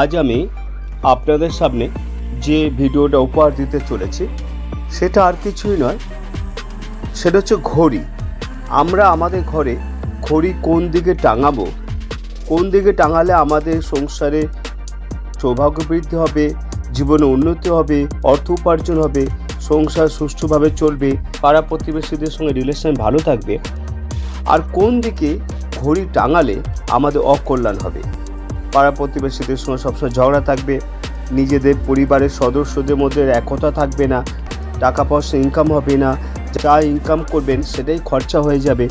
আজ আমি আপনাদের সামনে যে ভিডিওটা উপহার দিতে চলেছি, সেটা আর কিছুই নয়। সেটা হচ্ছে ঘড়ি। আমরা আমাদের ঘরে ঘড়ি কোন দিকে টাঙাবো, কোন দিকে টাঙালে আমাদের সংসারে সৌভাগ্য বৃদ্ধি হবে, জীবনে উন্নতি হবে, অর্থ উপার্জন হবে, সংসার সুষ্ঠুভাবে চলবে, পাড়া প্রতিবেশীদের সঙ্গে রিলেশন ভালো থাকবে, আর কোন দিকে ঘড়ি টাঙালে আমাদের অকল্যাণ হবে? পাড়া প্রতিবেশীদের সঙ্গে সবসময় ঝগড়া থাকবে। নিজেদের পরিবারের সদস্যদের মধ্যে একতা থাকবে না। টাকা পয়সা ইনকাম হবে না। যা ইনকাম করবেন সেটাই খরচা হয়ে যাবে।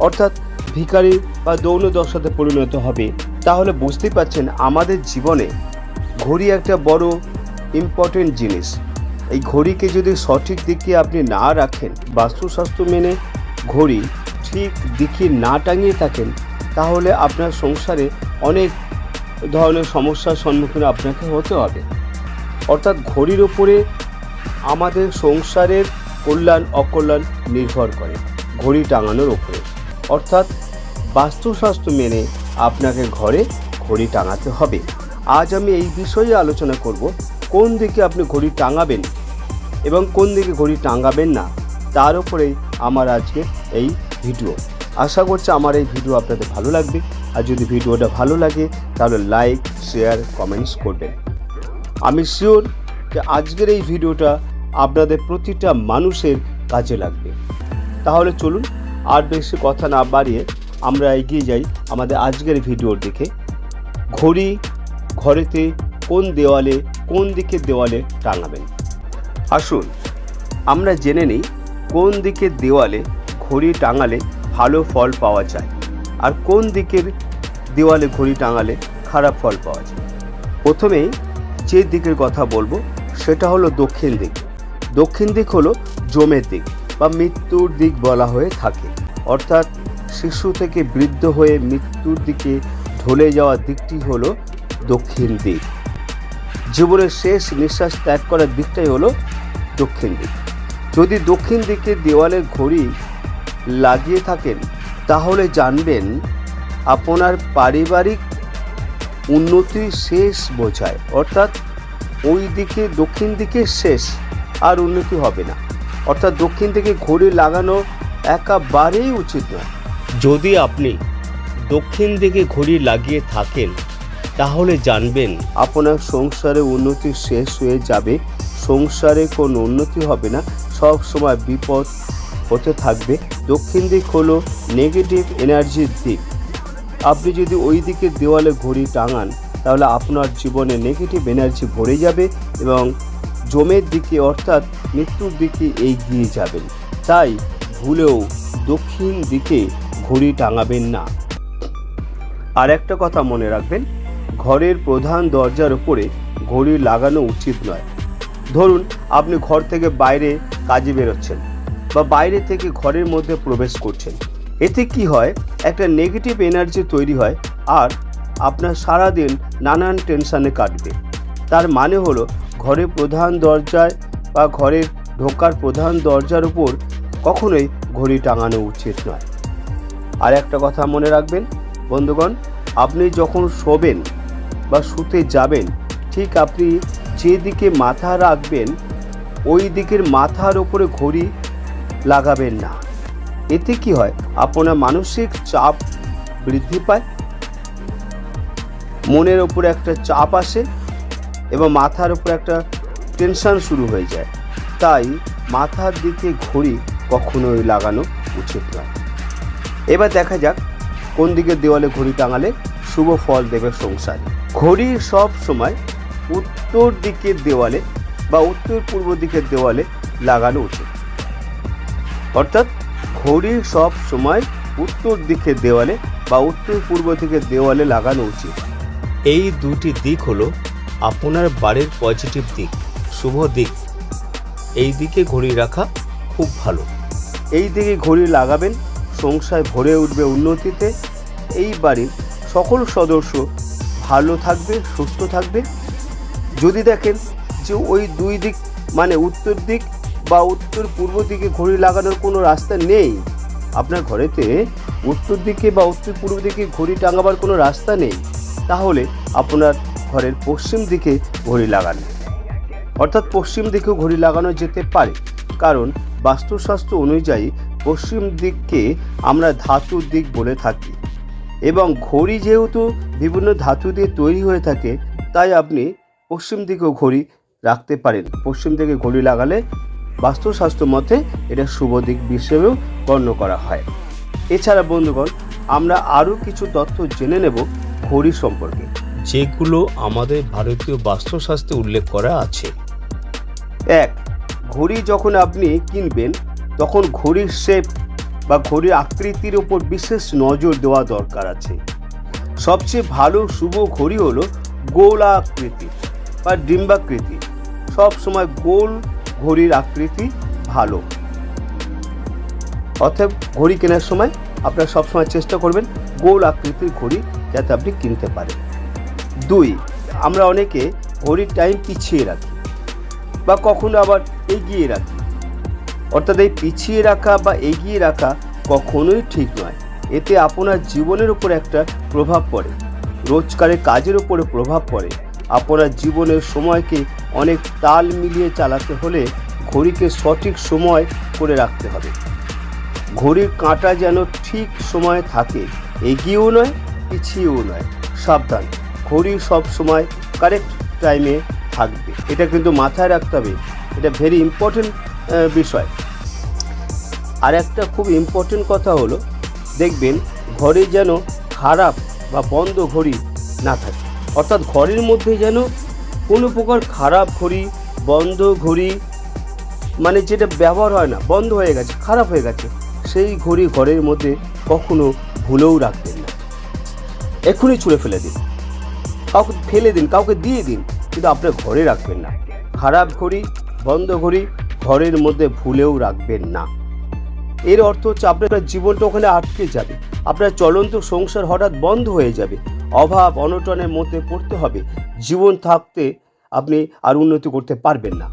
অর্থাৎ ভিখারি বা দৌন দশাতে পরিণত হবে। তাহলে বুঝতেই পারছেন আমাদের জীবনে ঘড়ি একটা বড় ইম্পর্টেন্ট জিনিস। এই ঘড়িকে যদি সঠিক দিকে আপনি না রাখেন বাস্তুশাস্ত্র মেনে ঘড়ি ঠিক দিকে না টাঙিয়ে থাকেন, তাহলে আপনার সংসারে অনেক ধরনের সমস্যার সম্মুখীন আপনাকে হতে হবে। অর্থাৎ ঘড়ির ওপরে আমাদের সংসারের কল্যাণ, অকল্যাণ নির্ভর করে ঘড়ি টাঙানোর ওপরে। অর্থাৎ বাস্তুশাস্ত্র মেনে আপনাকে ঘরে ঘড়ি টাঙাতে হবে। আজ আমি এই বিষয়ে আলোচনা করব, কোন দিকে আপনি ঘড়ি টাঙাবেন এবং কোন দিকে ঘড়ি টাঙাবেন না, তার উপরেই আমার আজকে এই ভিডিও। আশা করছি আমার এই ভিডিও আপনাদের ভালো লাগবে। আর যদি ভিডিওটা ভালো লাগে, তাহলে লাইক শেয়ার কমেন্টস করবেন। আমি শিওর যে আজকের এই ভিডিওটা আপনাদের প্রতিটা মানুষের কাজে লাগবে। তাহলে চলুন, আর বেশি কথা না বাড়িয়ে আমরা এগিয়ে যাই আমাদের আজকের ভিডিওর দিকে। ঘড়ি ঘরেতে কোন দেওয়ালে, কোন দিকে দেওয়ালে টাঙাবেন? আসুন, আমরা জেনে নিই কোন দিকের দেওয়ালে ঘড়ি টাঙালে ভালো ফল পাওয়া যায়। আর কোন দিকের দেওয়ালে ঘড়ি টাঙালে খারাপ ফল পাওয়া যায়? প্রথমেই যে দিকের কথা বলব, সেটা হলো দক্ষিণ দিক। দক্ষিণ দিক হলো জমের দিক বা মৃত্যুর দিক বলা হয়ে থাকে। অর্থাৎ শিশু থেকে বৃদ্ধ হয়ে মৃত্যুর দিকে ঢলে যাওয়ার দিকটি হলো দক্ষিণ দিক। জীবনের শেষ নিঃশ্বাস ত্যাগ করার দিকটাই হলো দক্ষিণ দিক। যদি দক্ষিণ দিকে দেওয়ালে ঘড়ি লাগিয়ে থাকেন তাহলে জানবেন আপনার পারিবারিক উন্নতির শেষ বোঝায়। অর্থাৎ ওই দিকে দক্ষিণ দিকে শেষ, আর উন্নতি হবে না। অর্থাৎ দক্ষিণ দিকে ঘড়ি লাগানো একেবারেই উচিত নয়। যদি আপনি দক্ষিণ দিকে ঘড়ি লাগিয়ে থাকেন, তাহলে জানবেন আপনার সংসারে উন্নতি শেষ হয়ে যাবে। সংসারে কোনো উন্নতি হবে না। সব সময় বিপদ হতে থাকবে। দক্ষিণ দিক হলো নেগেটিভ এনার্জির দিক। আপনি যদি ওই দিকে দেওয়ালে ঘড়ি টাঙান, তাহলে আপনার জীবনে নেগেটিভ এনার্জি ভরে যাবে এবং জমের দিকে অর্থাৎ মৃত্যুর দিকে এগিয়ে যাবেন। তাই ভুলেও দক্ষিণ দিকে ঘড়ি টাঙাবেন না। আর একটা কথা মনে রাখবেন, ঘরের প্রধান দরজার উপরে ঘড়ি লাগানো উচিত নয়। ধরুন, আপনি ঘর থেকে বাইরে কাজে বেরোচ্ছেন। বা বাইরে থেকে ঘরের মধ্যে প্রবেশ করছেন। এতে কি হয়, একটা নেগেটিভ এনার্জি তৈরি হয় আর আপনার সারাদিন নানান টেনশানে কাটবে। তার মানে হলো ঘরের প্রধান দরজায় বা ঘরের ঢোকার প্রধান দরজার উপর কখনোই ঘড়ি টাঙানো উচিত নয়। আর একটা কথা মনে রাখবেন, বন্ধুগণ, আপনি যখন শোবেন বা শুতে যাবেন, ঠিক আপনি যেদিকে মাথা রাখবেন, ওই দিকের মাথার ওপরে ঘড়ি লাগাবেন না। এতে কি হয়? আপনার মানসিক চাপ বৃদ্ধি পায়, মনের ওপরে একটা চাপ আসে এবং মাথার উপর একটা টেনশন শুরু হয়ে যায়। তাই মাথার দিকে ঘড়ি কখনোই লাগানো উচিত নয়। এবার দেখা যাক কোন দিকে দেওয়ালে ঘড়ি টাঙালে শুভ ফল দেবে সংসারে। ঘড়ি সব সময় উত্তর দিকের দেওয়ালে বা উত্তর পূর্ব দিকের দেওয়ালে লাগানো উচিত। অর্থাৎ ঘড়ি সব সময় উত্তর দিকের দেওয়ালে বা উত্তর পূর্ব দিকের দেওয়ালে লাগানো উচিত। এই দুটি দিক হলো আপনার বাড়ির পজিটিভ দিক শুভ দিক। এই দিকে ঘড়ি রাখা খুব ভালো। এই দিকে ঘড়ি লাগাবেন সংসার ভরে উঠবে উন্নতিতে। এই বাড়ির সকল সদস্য ভালো থাকবে সুস্থ থাকবে। যদি দেখেন যে ওই দুই দিক মানে উত্তর দিক বা উত্তর পূর্ব দিকে ঘড়ি লাগানোর কোনো রাস্তা নেই। আপনার ঘরেতে উত্তর দিকে বা উত্তর পূর্ব দিকে ঘড়ি টাঙাবার কোনো রাস্তা নেই। তাহলে আপনার ঘরের পশ্চিম দিকে ঘড়ি লাগান। অর্থাৎ পশ্চিম দিকেও ঘড়ি লাগানো যেতে পারে। কারণ বাস্তুশাস্ত্র অনুযায়ী পশ্চিম দিককে আমরা ধাতুর দিক বলে থাকি। এবং ঘড়ি যেহেতু বিভিন্ন ধাতু দিয়ে তৈরি হয়ে থাকে, তাই আপনি পশ্চিম দিকেও ঘড়ি রাখতে পারেন। পশ্চিম দিকে ঘড়ি লাগালে বাস্তুশাস্ত্র মতে এটা শুভ দিক হিসেবেও গণ্য করা হয়। এছাড়া বন্ধুগণ আমরা আরও কিছু তথ্য জেনে নেব ঘড়ি সম্পর্কে। যেগুলো আমাদের ভারতীয় বাস্তুশাস্ত্রে উল্লেখ করা আছে। এক ঘড়ি যখন আপনি কিনবেন তখন ঘড়ির শেপ বা ঘড়ির আকৃতির উপর বিশেষ নজর দেওয়া দরকার আছে। সবচেয়ে ভালো শুভ ঘড়ি হলো গোলা আকৃতি বা ডিম্বাকৃতি। সব সময় গোল ঘড়ির আকৃতি ভালো। অর্থাৎ ঘড়ি কেনার সময় আপনারা সবসময় চেষ্টা করবেন গোল আকৃতির ঘড়ি যাতে আপনি কিনতে পারেন। দুই, আমরা অনেকে ঘড়ির টাইম পিছিয়ে রাখি বা কখনো আবার এগিয়ে রাখি। অর্থাৎ এই পিছিয়ে রাখা বা এগিয়ে রাখা কখনোই ঠিক নয়। এতে আপনার জীবনের উপর একটা প্রভাব পড়ে, রোজকারের কাজের উপরে প্রভাব পড়ে। আপনার জীবনের সময়কে অনেক তাল মিলিয়ে চালাতে হলে ঘড়িকে সঠিক সময় করে রাখতে হবে। ঘড়ির কাঁটা যেন ঠিক সময়ে থাকে। এগিয়েও নয়, পিছিয়েও নয়। সাবধান, ঘড়ি সব সময় কারেক্ট টাইমে থাকবে। এটা কিন্তু মাথায় রাখতে হবে। এটা ভেরি ইম্পর্টেন্ট বিষয়। আর একটা খুব ইম্পর্টেন্ট কথা হলো, দেখবেন ঘরে যেন খারাপ বা বন্ধ ঘড়ি না থাকে। অর্থাৎ ঘরের মধ্যে যেন কোনো প্রকার খারাপ ঘড়ি, বন্ধ ঘড়ি মানে যেটা ব্যবহার হয় না, বন্ধ হয়ে গেছে, খারাপ হয়ে গেছে, সেই ঘড়ি ঘরের মধ্যে কখনো ভুলেও রাখবেন না। এক্ষুনি ছুঁড়ে ফেলে দিন। কাউকে ফেলে দিন, কাউকে দিয়ে দিন, কিন্তু আপনার ঘরে রাখবেন না। খারাপ ঘড়ি, বন্ধ ঘড়ি ঘরের মধ্যে ভুলেও রাখবেন না। এর অর্থ হচ্ছে আপনার জীবনটা ওখানে আটকে যাবে। আপনার চলন্ত সংসার হঠাৎ বন্ধ হয়ে যাবে। অভাব, অনটনের মধ্যে পড়তে হবে। জীবন থাকতে আপনি আর উন্নতি করতে পারবেন না।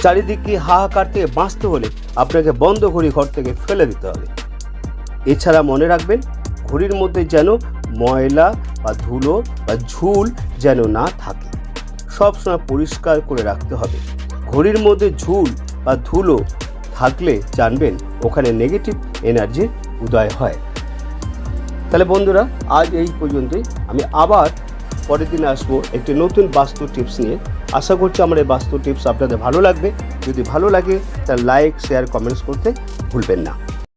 চারিদিকে হাহাকার থেকে বাঁচতে হলে আপনাকে বন্ধ ঘড়ি ঘর থেকে ফেলে দিতে হবে। এছাড়া মনে রাখবেন, ঘড়ির মধ্যে যেন ময়লা বা ধুলো বা ঝুল যেন না থাকে। সবসময় পরিষ্কার করে রাখতে হবে। ঘড়ির মধ্যে ঝুল বা ধুলো থাকলে জানবেন, ওখানে নেগেটিভ এনার্জির উদয় হয়। তাহলে বন্ধুরা, আজ এই পর্যন্তই। আমি আবার পরের দিন আসব একটি নতুন বাস্তু টিপস নিয়ে। আশা করছি আমার এই বাস্তু টিপস আপনাদের ভালো লাগবে। যদি ভালো লাগে, তাহলে লাইক শেয়ার কমেন্টস করতে ভুলবেন না।